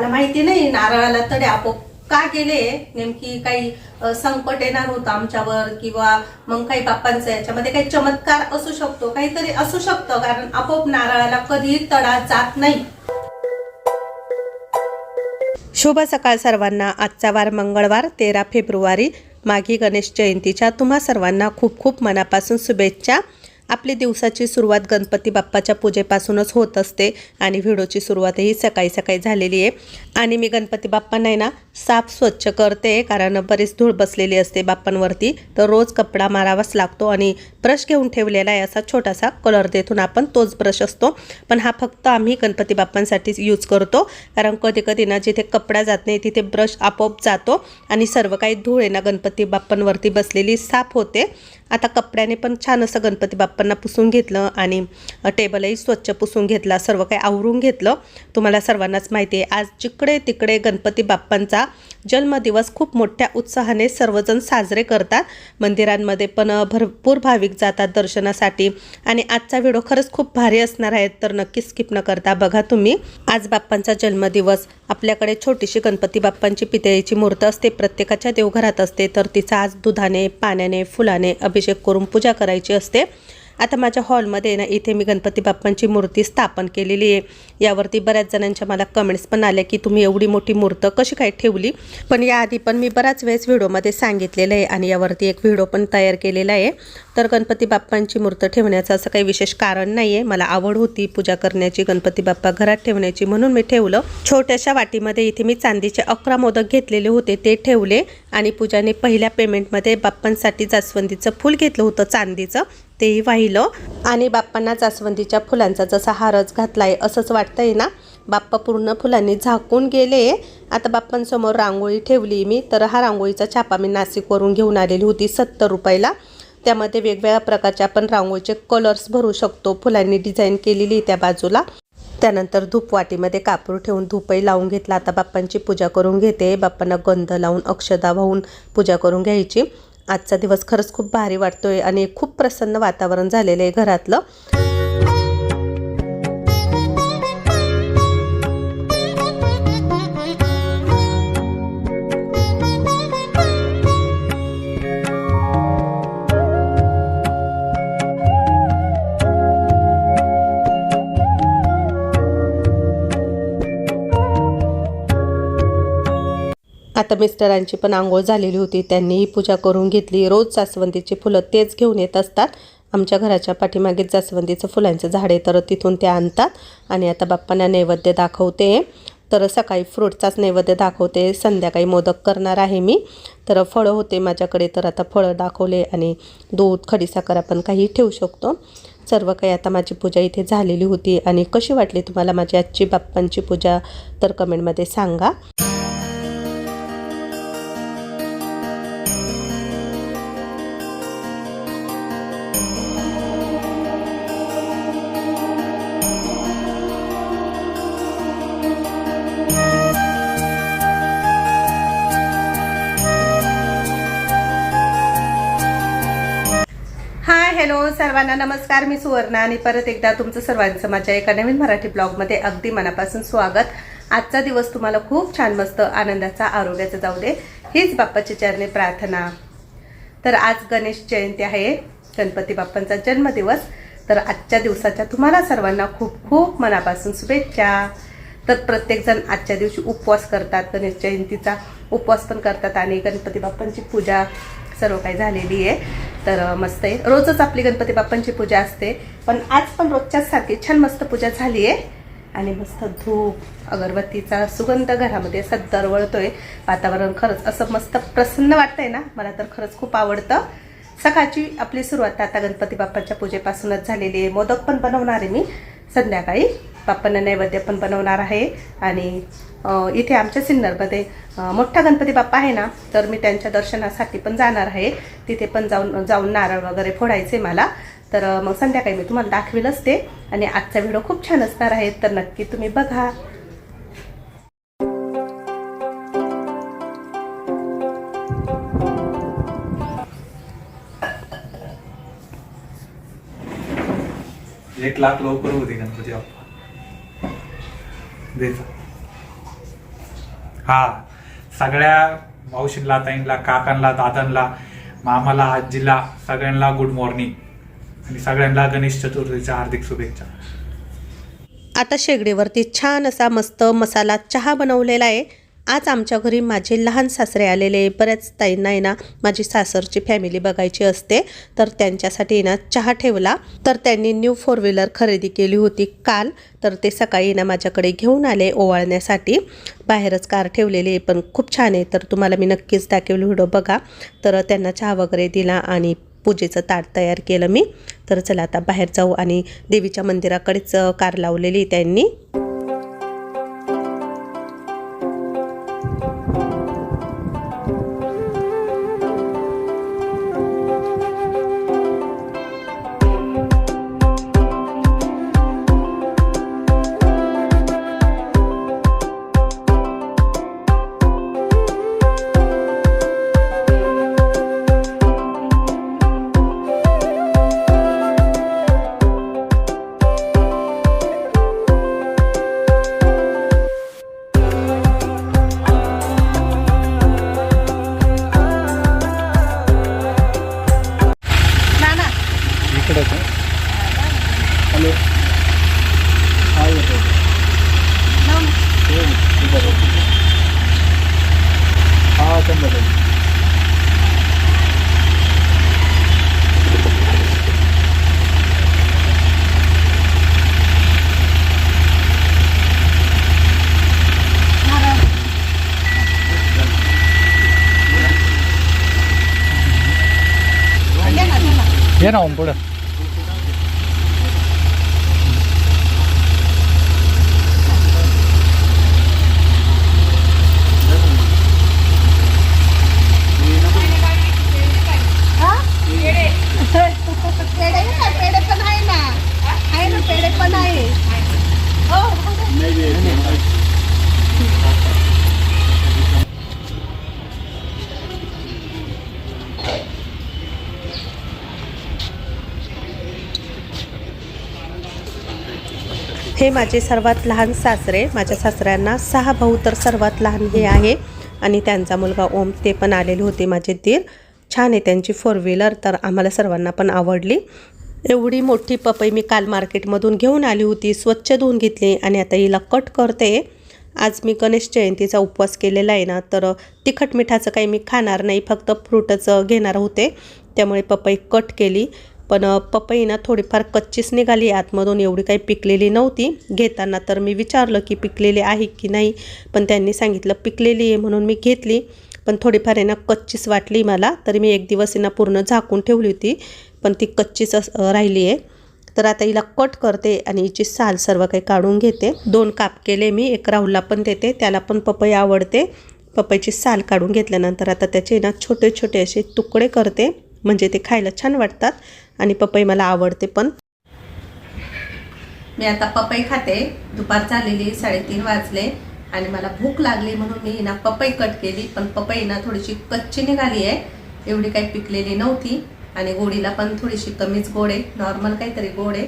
मला माहिती नाही नारळाला तडे आपोआप का गेले? नेमकी काही संकट येणार होतं आमच्यावर किंवा मग काही बाप्पांचं याच्यामध्ये काही चमत्कार असू शकतो काहीतरी असू शकतं कारण आपोआप नारळाला कधी तडा जात नाही. शुभ सकाळ सर्वांना. आजचा वार मंगळवार तेरा फेब्रुवारी. माघी गणेश जयंतीच्या तुम्हा सर्वांना खूप खूप मनापासून शुभेच्छा. आपली दिवसाची सुरुवात गणपती बाप्पाच्या पूजेपासूनच होत असते आणि व्हिडिओची सुरुवातही सकाळी सकाळी झालेली आहे. आणि मी गणपती बाप्पांना आहे ना साफ स्वच्छ करते कारण बरीच धूळ बसलेली असते बाप्पांवरती. तर रोज कपडा मारावाच लागतो आणि ब्रश घेऊन ठेवलेला आहे असा छोटासा कलर देतून आपण तोच ब्रश असतो. पण हा फक्त आम्ही गणपती बाप्पांसाठीच यूज करतो कारण कधी कधी ना जिथे कपडा जात नाही तिथे ब्रश आपोआप जातो आणि सर्व काही धूळ आहे ना गणपती बाप्पांवरती बसलेली साफ होते. आता कपड्याने पण छान असं गणपती बाप्पांना पुसून घेतलं आणि टेबलही स्वच्छ पुसून घेतला सर्व काही आवरून घेतलं. तुम्हाला सर्वांनाच माहिती आहे आज जिकडे तिकडे गणपती बाप्पांचा जन्मदिवस खूप मोठ्या उत्साहाने सर्वजण साजरे करतात. मंदिरांमध्ये पण भरपूर भाविक जातात दर्शनासाठी आणि आजचा व्हिडिओ खरंच खूप भारी असणार आहे तर नक्की स्किप न करता बघा तुम्ही. आज बाप्पांचा जन्मदिवस आपल्याकडे छोटीशी गणपती बाप्पांची पितळीची मूर्त असते प्रत्येकाच्या देवघरात असते तर तिचा आज दुधाने पाण्याने फुलाने अभि अभिषेक करून पूजा करायची असते. आता माझ्या हॉलमध्ये ना इथे मी गणपती बाप्पांची मूर्ती स्थापन केलेली आहे. यावरती बऱ्याच जणांच्या मला कमेंट्स पण आल्या की तुम्ही एवढी मोठी मूर्त कशी काय ठेवली? पण याआधी पण मी बऱ्याच वेळेस व्हिडिओमध्ये सांगितलेलं आहे आणि यावरती एक व्हिडिओ पण तयार केलेला आहे. तर गणपती बाप्पांची मूर्त ठेवण्याचं असं काही विशेष कारण नाही आहे मला आवड होती पूजा करण्याची गणपती बाप्पा घरात ठेवण्याची म्हणून मी ठेवलं. छोट्याशा वाटीमध्ये इथे मी चांदीचे अकरा मोदक घेतलेले होते ते ठेवले आणि पूजाने पहिल्या पेमेंटमध्ये बाप्पांसाठी जास्वंदीचं फूल घेतलं होतं चांदीचं. तेही वाहिलं. आणि बाप्पांना जास्वंदीच्या फुलांचा जसा हारच घातलाय असंच वाटतंय ना? बाप्पा पूर्ण फुलांनी झाकून गेले. आता बाप्पांसमोर रांगोळी ठेवली मी तर हा रांगोळीचा छापा मी नाशिकवरून घेऊन आलेली होती सत्तर रुपयाला. त्यामध्ये वेगवेगळ्या प्रकारचे आपण रांगोळीचे कलर्स भरू शकतो. फुलांनी डिझाईन केलेली आहे त्या बाजूला. त्यानंतर धूपवाटीमध्ये कापूर ठेवून धूपही लावून घेतला. आता बाप्पांची पूजा करून घेते. बाप्पांना गंध लावून अक्षदा वाहून पूजा करून घ्यायची. आजचा दिवस खरंच खूप भारी वाटतोय आणि खूप प्रसन्न वातावरण झालेलं आहे घरातलं. आता मिस्टरांची पण आंघोळ झालेली होती. त्यांनीही पूजा करून घेतली. रोज जास्वंदीची फुलं तेच घेऊन येत असतात. आमच्या घराच्या पाठीमागे जास्वंदीचं फुलांचं झाड आहे. तर तिथून ते आणतात. आणि आता बाप्पांना नैवेद्य दाखवते. तर सकाळी फ्रूटचाच नैवेद्य दाखवते. संध्याकाळी मोदक करणार आहे मी. तर फळं होते माझ्याकडे. तर आता फळं दाखवले आणि दूध खडीसाखर आपण काही ठेवू शकतो. सर्व काही आता माझी पूजा इथे झालेली होती. आणि कशी वाटली तुम्हाला माझी आजची बाप्पांची पूजा? तर कमेंटमध्ये सांगा. हॅलो सर्वांना नमस्कार. मी सुवर्णा आणि परत एकदा तुमचं सर्वांचं माझ्या एका नवीन मराठी ब्लॉगमध्ये अगदी मनापासून स्वागत. आजचा दिवस तुम्हाला खूप छान मस्त आनंदाचा आरोग्याचा जाऊ दे हीच बाप्पाची चरणे प्रार्थना. तर आज गणेश जयंती आहे गणपती बाप्पांचा जन्मदिवस. तर आजच्या दिवसाच्या तुम्हाला सर्वांना खूप खूप मनापासून शुभेच्छा. तर प्रत्येकजण आजच्या दिवशी उपवास करतात गणेश जयंतीचा उपवास पण करतात आणि गणपती बाप्पांची पूजा सर्व काही झालेली आहे. तर मस्त आहे. रोजच आपली गणपती बाप्पांची पूजा असते. पण आज पण रोजच्याच सारखी छान मस्त पूजा झाली आहे. आणि मस्त धूप अगरबत्तीचा सुगंध घरामध्ये असं दरवळतोय वातावरण खरंच असं मस्त प्रसन्न वाटतंय ना? मला तर खरंच खूप आवडतं. सकाळची आपली सुरुवात आता गणपती बाप्पाच्या पूजेपासूनच झालेली आहे. मोदक पण बनवणार आहे मी. संध्याकाळी बाप्पांना नैवेद्य पण बनवणार आहे. आणि इथे आमच्या सिन्नरमध्ये मोठा गणपती बाप्पा आहे ना तर मी त्यांच्या दर्शनासाठी पण जाणार आहे. तिथे पण जाऊन जाऊन नारळ वगैरे फोडायचे मला. तर मग संध्याकाळी मी तुम्हाला दाखवेलच ते. आणि आजचा व्हिडिओ खूप छान असणार आहे तर नक्की तुम्ही बघा. एक लाख लवकर होते गणपती बाप्पा. हा सगळ्या मावशींला ताईंला काकांना दादांना मामाला आजीला सगळ्यांना गुड मॉर्निंग आणि सगळ्यांना गणेश चतुर्थीच्या हार्दिक शुभेच्छा. आता शेगडीवरती छान असा मस्त मसाला चहा बनवलेला आहे. आज आमच्या घरी माझे लहान सासरे आलेले बऱ्याच ताईंना आहे ना माझी सासरची फॅमिली बघायची असते. तर त्यांच्यासाठी ना चहा ठेवला. तर त्यांनी न्यू फोर व्हीलर खरेदी केली होती काल. तर ते सकाळी ना माझ्याकडे घेऊन आले ओवाळण्यासाठी. बाहेरच कार ठेवलेली आहे पण खूप छान आहे. तर तुम्हाला मी नक्कीच दाखवेल व्हिडिओ बघा. तर त्यांना चहा वगैरे दिला आणि पूजेचं ताट तयार केलं मी. तर चला आता बाहेर जाऊ आणि देवीच्या मंदिराकडेच कार लावलेली त्यांनी. ये ना ओम पुढं पेढे ना पेढे पण आहे ना आहे ना पेढे पण आहे हो हे माझे सर्वात लहान सासरे. माझ्या सासऱ्यांना सहा भाऊ तर सर्वात लहान हे आहे. आणि त्यांचा मुलगा ओम ते पण आलेले होते माझे दीर. छान आहे त्यांची फोर व्हीलर तर आम्हाला सर्वांना पण आवडली. एवढी मोठी पपई मी काल मार्केटमधून घेऊन आली होती स्वच्छ धुवून घेतली आणि आता हिला कट करते. आज मी गणेश जयंतीचा उपवास केलेला आहे ना तर तिखट मिठाचं काही मी खाणार नाही फक्त फ्रूटच घेणार होते. त्यामुळे पपई कट केली. पण पपई ना थोडीफार कच्चीच निघाली. आतमधून एवढी काही पिकलेली नव्हती. घेताना तर मी विचारलं की पिकलेली आहे की नाही पण त्यांनी सांगितलं पिकलेली आहे म्हणून मी घेतली. पण थोडीफार आहे ना कच्चीच वाटली मला तरी मी एक दिवस यांना ना पूर्ण झाकून ठेवली होती पण ती कच्चीच राहिली आहे. तर आता हिला कट करते आणि हिची साल सर्व काही काढून घेते. दोन काप केले मी एक राहुलला पण देते त्याला पण पपई आवडते. पपईची साल काढून घेतल्यानंतर आता त्याचे ना छोटे छोटे असे तुकडे करते म्हणजे ते खायला छान वाटतात. आणि पपई मला आवडते पण. मी आता पपई खाते. दुपार झालेली साडेतीन वाजले आणि मला भूक लागली म्हणून मी ना पपई कट केली. पण पपई ना थोडीशी कच्ची निघाली आहे. एवढी काही पिकलेली नव्हती आणि गोडीला पण थोडीशी कमीच गोड आहे. नॉर्मल काहीतरी गोड आहे.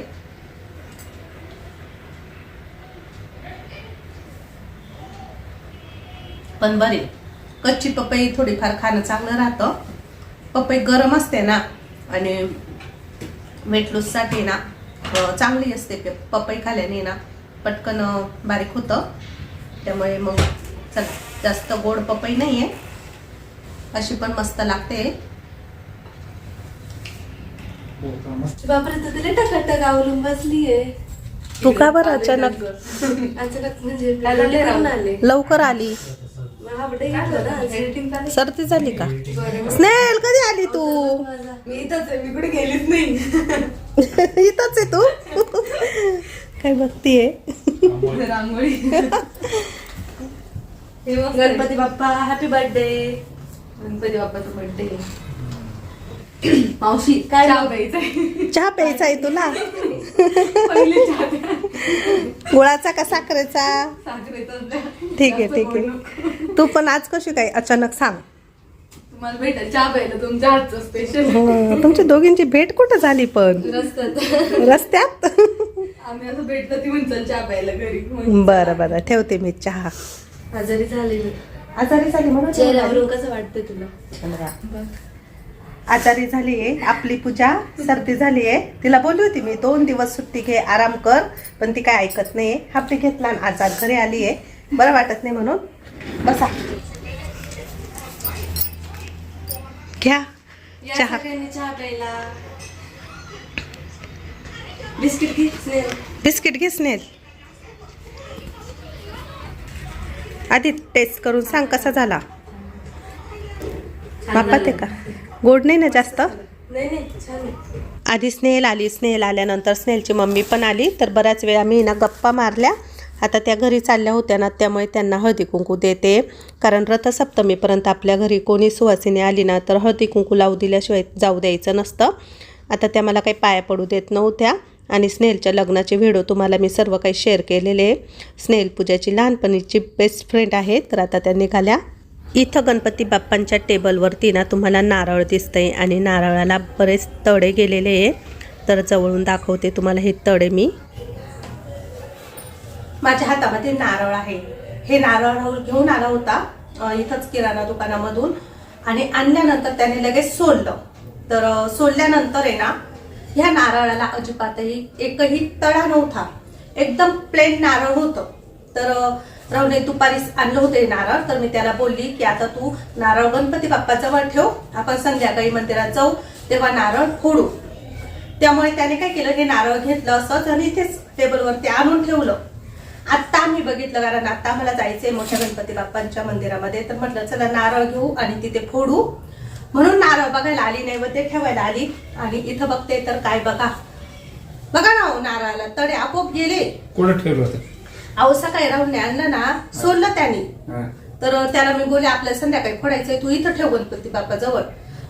पण बरी. कच्ची पपई थोडीफार खाणं चांगलं राहतं. पपई गरम असते ना आणि वेट लूजसाठी ना चांगली असते पे- पपई खाल्याने ना पटकन बारीक होतं. त्यामुळे मग चल जास्त गोड पपई नाही आहे अशी पण मस्त लागते. बापरे तर तिला टकाटक आवरून बसलीये. तू का बरं अचानक? अचानक म्हणजे लवकर आली. सर्दी झाली का? स्नेहल कधी आली तू? मी इथंच आहे मी कुठे गेलीच नाही. इथंच आहे तू? काय बघतीये? रांगोळी. गणपती बाप्पा हॅपी बर्थडे गणपती बाप्पाचा बर्थडे मावशी काय चहा प्यायचा आहे तुला? गुळाचा का साखरेचा? ठीक आहे ठीक आहे. तू पण आज कशी काय? अचानक सांग. तुम्हाला भेटेल चहा प्यायला. तुमच्या हातचं स्पेशल हो, तुमच्या दोघींची भेट कुठं झाली पण? रस्त्यात. रस्त्यात? आम्ही असं भेटलं ती म्हणचाल चहा प्यायला घरी. मग बरं बरं. ठेवते मी चहा. आजारी झाले मी. आजारी झाली. चेहऱ्यावरून कसं तुला? आजारी झाली आहे आपली पूजा. सर्दी झाली आहे. तिला बोलली होती मी दोन दिवस सुट्टी घे आराम कर. पण ती काय ऐकत नाही हापटी घेतला आणि आजार घरी आली आहे. बरं वाटत नाही म्हणून. बसा. घ्या. चहा. बिस्किट घे स्नेह. बिस्किट घे स्नेल. आधी टेस्ट करून सांग कसा झाला. छान बापा ते झालं. का? गोड नाही ना जास्त? नाही नाही छान आहे. आधी स्नेल आली स्नेल आल्यानंतर स्नेलची मम्मी पण आली तर बऱ्याच वेळा मी ना गप्पा मारल्या. आता त्या घरी चालल्या होत्या ना त्यामुळे त्यांना हळदी कुंकू देते. कारण रथसप्तमीपर्यंत आपल्या घरी कोणी सुवासिनी आली ना तर हळदी कुंकू लावू दिल्याशिवाय जाऊ द्यायचं नसतं. आता त्या मला काही पाया पडू देत नव्हत्या आणि स्नेलच्या लग्नाचे व्हिडिओ तुम्हाला मी सर्व काही शेअर केलेले आहे. स्नेल पूजाची लहानपणीची बेस्ट फ्रेंड आहेत तर आता त्या निघाल्या. इथं गणपती बाप्पांच्या टेबलवरती ना तुम्हाला नारळ दिसतंय आणि नारळाला बरेच तडे गेलेले आहे. तर जवळून दाखवते तुम्हाला हे तडे मी. माझ्या हातामध्ये नारळ आहे. हे नारळ राहुल घेऊन आला होता इथंच किराणा दुकानामधून आणि आणल्यानंतर त्याने लगेच सोललं तर सोलल्यानंतर आहे ना ह्या नारळाला अजिबातही एकही तळा नव्हता. एकदम प्लेन नारळ होतं. तर अं, राहुलने दुपारीच आणलं होते नारळ. तर मी त्याला बोलली की आता तू नारळ गणपती बाप्पाजवळ ठेव. आपण संध्याकाळी मंदिरात जाऊ तेव्हा नारळ फोडू. त्यामुळे त्याने काय केलं हे नारळ घेतलं असंच आणि इथेच टेबलवरती आणून ठेवलं. आता आम्ही बघितलं कारण आता आम्हाला जायचंय मोठ्या गणपती बाप्पांच्या मंदिरामध्ये. तर म्हटलं चला नारळ घेऊ आणि तिथे फोडू. म्हणून नारळ बघायला आली नैवेद्य ठेवायला आली आणि इथं बघते तर काय बघा. बघा ना हो नारळाला तडे आपोआप गेले. कुठं ठेवलं होतं? अहो सकाळी राहून आणलं ना सोडलं त्याने. तर त्याला मी बोलले आपल्याला संध्याकाळी फोडायचंय तू इथं ठेव गणपती बाप्पा जवळ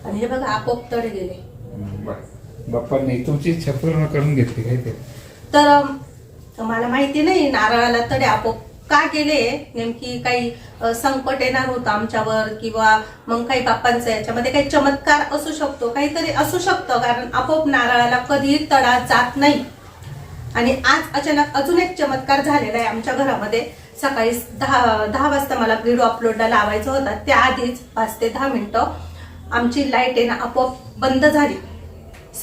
आणि हे बघा आपोआप तडे गेले. बाप्पांनी तुमची इच्छा पूर्ण करून घेतली काय ते? तर तर मला माहिती नाही नारळाला तडे आपोआप का गेले? नेमकी काही संकट येणार होतं आमच्यावर किंवा मग काही बाप्पांचं याच्यामध्ये काही चमत्कार असू शकतो काहीतरी असू शकतं कारण आपोआप नारळाला कधी तडा जात नाही. आणि आज अचानक अजून एक चमत्कार झालेला आहे आमच्या घरामध्ये. सकाळी दहा दहा वाजता मला व्हिडिओ अपलोडला लावायचा होता. त्याआधीच पाच ते दहा मिनिटं आमची लाइट आहे ना आपोआप बंद झाली.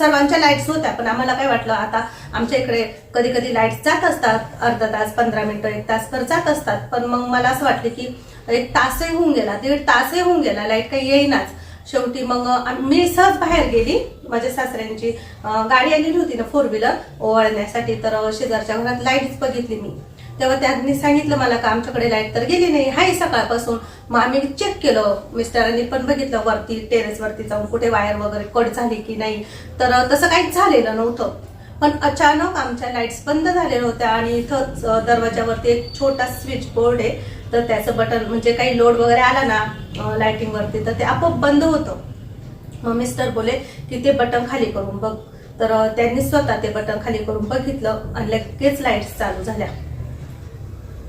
सर्वांच्या लाईट्स होत्या पण आम्हाला काय वाटलं आता आमच्या इकडे कधी कधी लाईट्स जात असतात अर्धा तास पंधरा मिनिटं एक तास तर जात असतात. पण मग मला असं वाटलं की एक तासही होऊन गेला दीड तासही होऊन गेला लाइट काही येईनाच. शेवटी मग मी सहज बाहेर गेली माझ्या सासऱ्यांची गाडी आलेली होती ना फोर व्हीलर ओवाळण्यासाठी तर शेजारच्या घरात लाईटच बघितली मी. तेव्हा त्यांनी सांगितलं मला का आमच्याकडे लाइट तर गेली नाही. हाय सकाळपासून. मग आम्ही चेक केलं. मिस्टरांनी पण बघितलं वरती टेरेसवरती जाऊन कुठे वायर वगैरे कट झाली की नाही. तर तसं काहीच झालेलं नव्हतं. पण अचानक आमच्या लाईट्स बंद झालेल्या होत्या आणि इथंच दरवाजावरती एक छोटा स्विच बोर्ड आहे. तर त्याचं बटन म्हणजे काही लोड वगैरे आला ना लाइटिंगवरती तर ते आपोआप बंद होतं. मग मिस्टर बोले की ते बटन खाली करून बघ. तर त्यांनी स्वतः ते बटन खाली करून बघितलं आणि लगेच लाईट्स चालू झाल्या.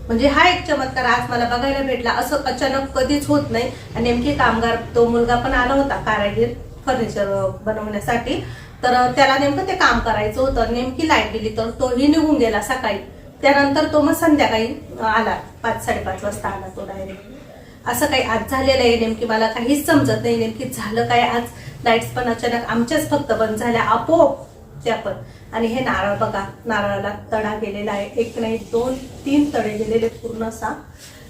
म्हणजे हा एक चमत्कार आज मला बघायला भेटला. असं अचानक कधीच होत नाही. आणि नेमकी कामगार तो मुलगा पण आला होता कारागीर फर्निचर बनवण्यासाठी. तर त्याला नेमकं ते काम करायचं होतं. नेमकी लाइट गेली तर तोही निघून गेला सकाळी. त्यानंतर तो मग संध्याकाळी आला. पाच साडेपाच वाजता आला तो डायरेक्ट असं काही आज झालेलं आहे नेमकी मला काहीच समजत नाही. नेमकी झालं काय आज? लाईट्स पण अचानक आमच्याच फक्त बंद झाल्या. आपोआप त्या पण आणि हे नारळ बघा नारळाला तडा गेलेला आहे. एक नाही दोन तीन तडे गेलेले पूर्ण असा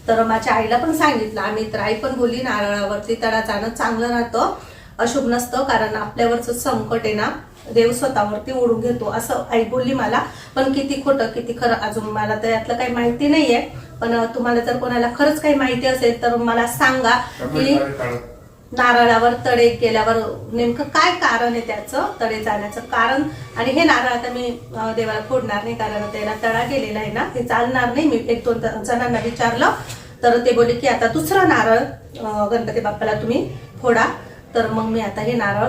तर माझ्या आईला पण सांगितलं आम्ही तर आई पण बोलली नारळावरती तडा जाणं चांगलं राहतं अशुभ नसतं कारण आपल्यावरचं संकट आहे ना देव स्वतःवरती ओढून घेतो. असं आई बोलली मला. पण किती खोटं किती खरं अजून मला तर यातलं काही माहिती नाहीये. पण तुम्हाला जर कोणाला खरंच काही माहिती असेल तर मला सांगा की नारळावर तडे गेल्यावर नेमकं काय कारण आहे त्याचं तडे जाण्याचं कारण? आणि हे नारळ आता मी देवाला फोडणार नाही कारण त्याला तडा गेलेला आहे ना हे चालणार नाही. मी एक दोन जणांना विचारलं तर ते बोलले की आता दुसरं नारळ गणपती बाप्पाला तुम्ही फोडा. तर मग मी आता हे नारळ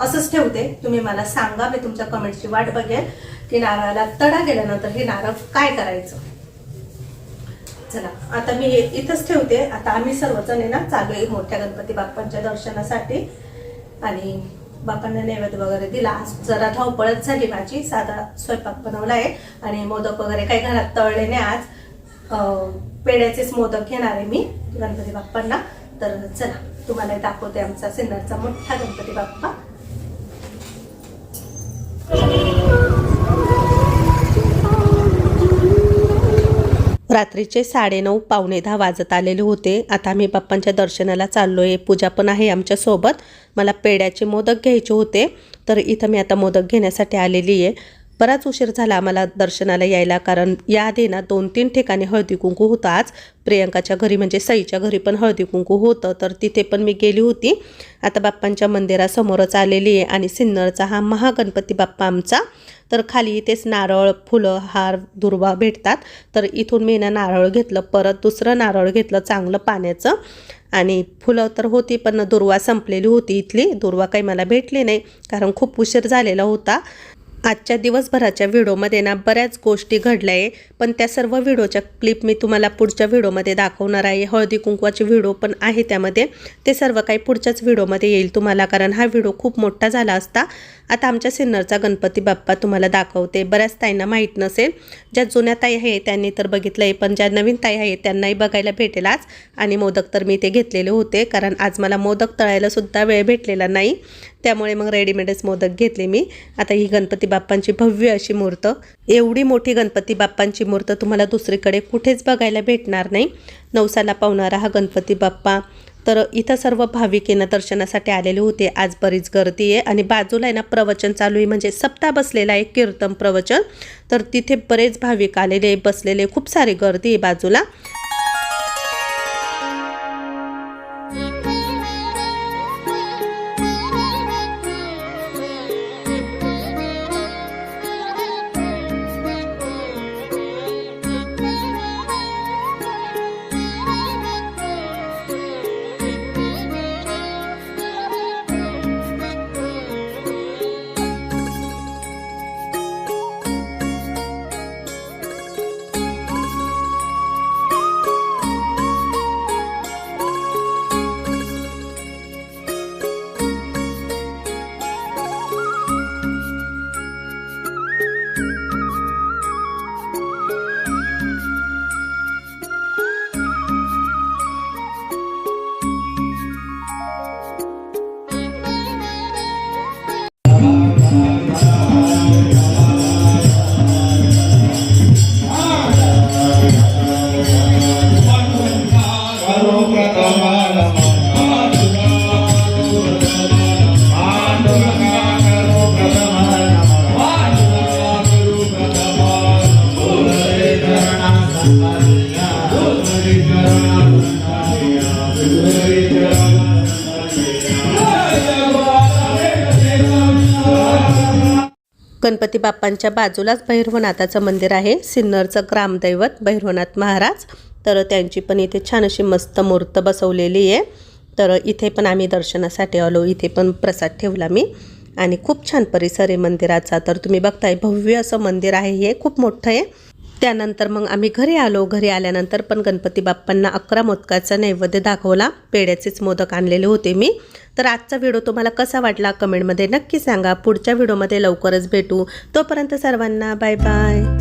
असंच ठेवते. तुम्ही मला सांगा मी तुमच्या कमेंटची वाट बघेल की नारळाला तडा गेल्यानंतर हे नारळ काय करायचं? चला आता मी हे इथंच ठेवते. आता आम्ही सर्वजण आहे ना चालू आहे मोठ्या गणपती बाप्पांच्या दर्शनासाठी. आणि बापांना नैवेद्य वगैरे दिला. आज जरा धावपळच झाली माझी. साधा स्वयंपाक बनवला आहे. आणि मोदक वगैरे काही घरात तळले नाही आज. पेड्याचेच मोदक घेणार आहे मी गणपती बाप्पांना. तर चला तुम्हाला दाखवते आमचा सिन्नरचा मोठा गणपती बाप्पा. रात्रीचे साडेनऊ पावणे दहा वाजत आलेले होते. आता आम्ही बाप्पांच्या दर्शनाला चाललो आहे पूजा पण आहे आमच्यासोबत मला पेड्याचे मोदक घ्यायचे होते. तर इथं मी आता मोदक घेण्यासाठी आलेली आहे बराच उशीर झाला आम्हाला दर्शनाला यायला कारण याआधी ना दोन तीन ठिकाणी हळदी कुंकू होतं. आज प्रियंकाच्या घरी म्हणजे सईच्या घरी पण हळदी कुंकू होतं तर तिथे पण मी गेली होती. आता बाप्पांच्या मंदिरासमोरच आलेली आहे आणि सिन्नरचा हा महागणपती बाप्पा आमचा. तर खाली इथेच नारळ फुलं हार दुर्वा भेटतात. तर इथून मी ना नारळ घेतलं परत दुसरं नारळ घेतलं चांगलं पाण्याचं. आणि फुलं तर होती पण दुर्वा संपलेली होती इथली. दुर्वा काही मला भेटली नाही कारण खूप उशीर झालेला होता. आजच्या दिवसभराच्या व्हिडिओमध्ये ना बऱ्याच गोष्टी घडल्या आहे पण त्या सर्व व्हिडिओच्या क्लिप मी तुम्हाला पुढच्या व्हिडिओमध्ये दाखवणार आहे. हळदी कुंकवाची व्हिडिओ पण आहे त्यामध्ये. ते सर्व काही पुढच्याच व्हिडिओमध्ये येईल तुम्हाला कारण हा व्हिडिओ खूप मोठा झाला असता. आता आमच्या सिन्नरचा गणपती बाप्पा तुम्हाला दाखवते. बऱ्याच ताईंना माहीत नसेल ज्या जुन्या ताई आहे त्यांनी तर बघितलं आहे पण ज्या नवीन ताई आहे त्यांनाही बघायला भेटेल आज. आणि मोदक तर मी ते घेतलेले होते कारण आज मला मोदक तळायलासुद्धा वेळ भेटलेला नाही. त्यामुळे मग रेडीमेडच मोदक घेतले मी. आता ही गणपती बाप्पांची भव्य अशी मूर्त. एवढी मोठी गणपती बाप्पांची मूर्त तुम्हाला दुसरीकडे कुठेच बघायला भेटणार नाही. नवसाला पावणारा हा गणपती बाप्पा. तर इथं सर्व भाविकेनं दर्शनासाठी आलेले होते. आज बरीच गर्दी आहे आणि बाजूला आहे ना प्रवचन चालू आहे. म्हणजे सप्ताह बसलेला आहे कीर्तन प्रवचन. तर तिथे बरेच भाविक आलेले बसलेले खूप सारी गर्दी आहे बाजूला. गणपती बाप्पांच्या बाजूलाच भैरवनाथाचं मंदिर आहे. सिन्नरचं ग्रामदैवत भैरवनाथ महाराज. तर त्यांची पण इथे छान अशी मस्त मूर्त बसवलेली आहे. तर इथे पण आम्ही दर्शनासाठी आलो. इथे पण प्रसाद ठेवला मी. आणि खूप छान परिसर आहे मंदिराचा. तर तुम्ही बघताय भव्य असं मंदिर आहे. हे खूप मोठं आहे. त्यानंतर मग आम्ही घरी आलो. घरी आल्यानंतर पण गणपती बाप्पांना अकरा मोदकाचा नैवेद्य दाखवला. पेड्याचेच मोदक आणलेले होते मी. तर आजचा व्हिडिओ तुम्हाला कसा वाटला कमेंटमध्ये नक्की सांगा. पुढच्या व्हिडिओमध्ये लवकरच भेटू. तोपर्यंत सर्वांना बाय बाय.